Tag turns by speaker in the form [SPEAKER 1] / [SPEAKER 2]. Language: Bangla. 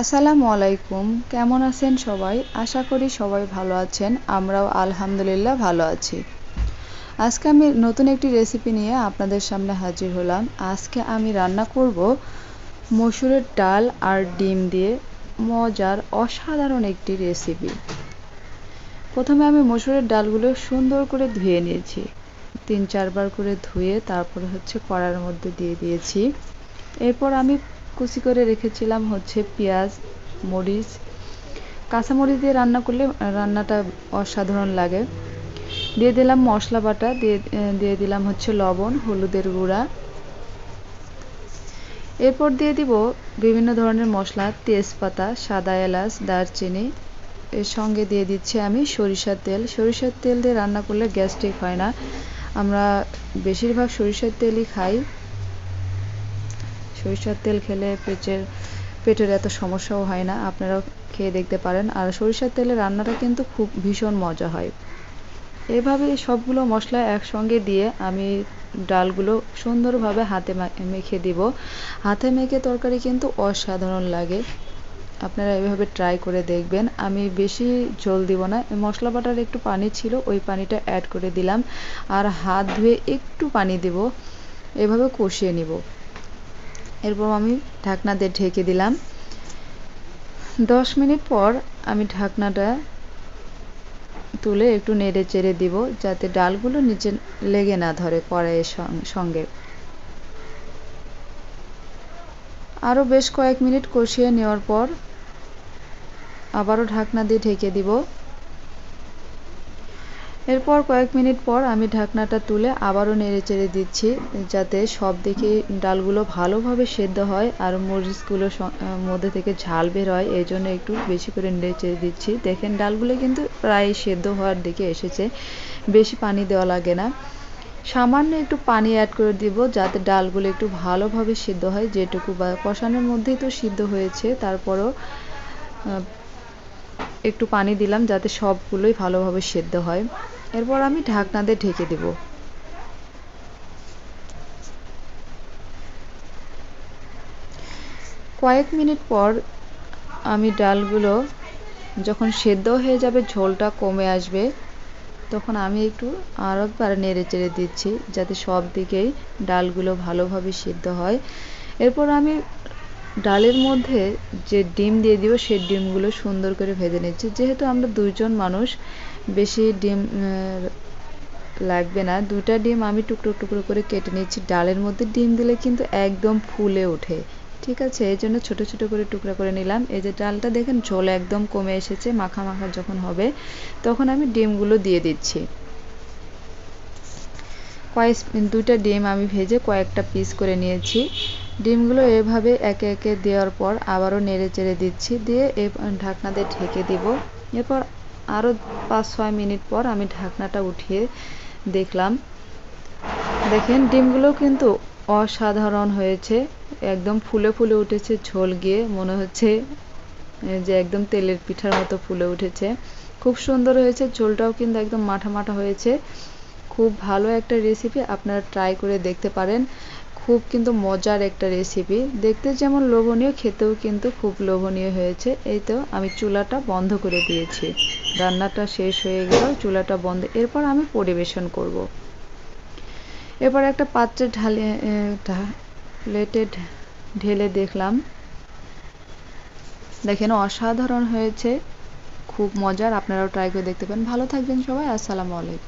[SPEAKER 1] আসসালামু আলাইকুম। কেমন আছেন সবাই? আশা করি সবাই ভালো আছেন। আমরাও আলহামদুলিল্লাহ ভালো আছি। আজকে আমি নতুন একটি রেসিপি নিয়ে আপনাদের সামনে হাজির হলাম। আজকে আমি রান্না করব মসুরের ডাল আর ডিম দিয়ে মজার অসাধারণ একটি রেসিপি প্রথমে আমি মসুরের ডালগুলো সুন্দর করে ধুয়ে নিয়েছি। তিন চারবার করে ধুয়ে তারপরে হচ্ছে কড়ার মধ্যে দিয়ে দিয়েছি। এরপর আমি কুচি করে রেখেছিলাম হচ্ছে পেঁয়াজ, মরিচ। কাঁচামরিচ দিয়ে রান্না করলে রান্নাটা অসাধারণ লাগে। দিয়ে দিলাম মশলা বাটা, দিয়ে দিয়ে দিলাম হচ্ছে লবণ, হলুদের গুঁড়া। এরপর দিয়ে দিব বিভিন্ন ধরনের মশলা, তেজপাতা, সাদা এলাচ, দারচিনি। এর সঙ্গে দিয়ে দিচ্ছি আমি সরিষার তেল। সরিষার তেল দিয়ে রান্না করলে গ্যাস্ট্রিক হয় না। আমরা বেশিরভাগ সরিষার তেলই খাই। সরিষার তেল খেলে পেটের পেটের এত সমস্যাও হয় না, আপনারাও খেয়ে দেখতে পারেন। আর সরিষার তেলে রান্নাটা কিন্তু খুব ভীষণ মজা হয়। এভাবে সবগুলো মশলা একসঙ্গে দিয়ে আমি ডালগুলো সুন্দরভাবে হাতে মেখে দিব। হাতে মেখে তরকারি কিন্তু অসাধারণ লাগে। আপনারা এভাবে ট্রাই করে দেখবেন। আমি বেশি জল দিব না, মশলা বাটার একটু পানি ছিল, ওই পানিটা অ্যাড করে দিলাম। আর হাত ধুয়ে একটু পানি দেব। এভাবে কষিয়ে নিব। এরপর আমি ঢাকনা দিয়ে ঢেকে দিলাম। দশ মিনিট পর আমি ঢাকনাটা তুলে একটু নেড়ে চেড়ে দিব, যাতে ডালগুলো নিচে লেগে না ধরে কড়াইয়ের সঙ্গে। আরও বেশ কয়েক মিনিট কষিয়ে নেওয়ার পর আবারও ঢাকনা দিয়ে ঢেকে দিব। এরপর কয়েক মিনিট পর আমি ঢাকনাটা তুলে আবারও নেড়ে চেড়ে দিচ্ছি, যাতে সব দিকে ডালগুলো ভালোভাবে সেদ্ধ হয় আর মরিচগুলো মধ্যে থেকে ঝাল বের হয়। এই জন্য একটু বেশি করে নেড়ে চেড়ে দিচ্ছি। দেখেন, ডালগুলো কিন্তু প্রায় সেদ্ধ হওয়ার দিকে এসেছে। বেশি পানি দেওয়া লাগে না। সামান্য একটু পানি অ্যাড করে দিব, যাতে ডালগুলো একটু ভালোভাবে সিদ্ধ হয়। যেটুকু বা কষানোর মধ্যেই তো সিদ্ধ হয়েছে, তারপরও একটু পানি দিলাম যাতে সবগুলোই ভালোভাবে সেদ্ধ হয়। এরপর আমি ঢাকনা দিয়ে ঢেকে দেব। কয়েক মিনিট পর আমি ডালগুলো যখন সেদ্ধ হয়ে যাবে, ঝোলটা কমে আসবে, তখন আমি একটু আরও একবার নেড়ে চেড়ে দিচ্ছি যাতে সব দিকেই ডালগুলো ভালোভাবে সিদ্ধ হয়। এরপর আমি ডালের মধ্যে যে ডিম দিয়ে দিব, সেই ডিমগুলো সুন্দর করে ভেজে নিচ্ছি। যেহেতু আমরা দুইজন মানুষ, বেশি ডিম লাগবে না। দুটা ডিম আমি টুকরো টুকরো করে কেটে নিচ্ছি। ডালের মধ্যে ডিম দিলে কিন্তু একদম ফুলে ওঠে। ঠিক আছে? এই জন্য ছোটো ছোটো করে টুকরা করে নিলাম। এই যে ডালটা দেখেন, ঝোল একদম কমে এসেছে, মাখা মাখা যখন হবে, তখন আমি ডিমগুলো দিয়ে দিচ্ছি। কয়েক দুইটা ডিম আমি ভেজে কয়েকটা পিস করে নিয়েছি। ডিমগুলো এভাবে একে একে দেওয়ার পর আবারও নেড়ে চেড়ে দিচ্ছি, দিয়ে এ ঢাকনা দিয়ে ঢেকে দিব। এরপর আরও পাঁচ ছয় মিনিট পর আমি ঢাকনাটা উঠিয়ে দেখলাম। দেখেন, ডিমগুলো কিন্তু অসাধারণ হয়েছে। একদম ফুলে ফুলে উঠেছে, ঝোল গিয়ে মনে হচ্ছে যে একদম তেলের পিঠার মতো ফুলে উঠেছে। খুব সুন্দর হয়েছে, ঝোলটাও কিন্তু একদম মাঠা মাঠা হয়েছে। খুব ভালো একটা রেসিপি আপনারা ট্রাই করে দেখতে পারেন। খুব কিন্তু মজার একটা রেসিপি দেখতে যেমন লোভনীয়, খেতেও কিন্তু খুব লোভনীয় হয়েছে। এই তো আমি চুলাটা বন্ধ করে দিয়েছি। রান্নাটা শেষ হয়ে গেল চুলাটা বন্ধ। এরপর আমি পরিবেশন করব। এরপর একটা পাত্রে ঢালে প্লেটে ঢেলে দেখলাম। দেখেন অসাধারণ হয়েছে। খুব মজার। আপনারাও ট্রাই করে দেখতে পারেন। ভালো থাকবেন সবাই। আসসালামু আলাইকুম।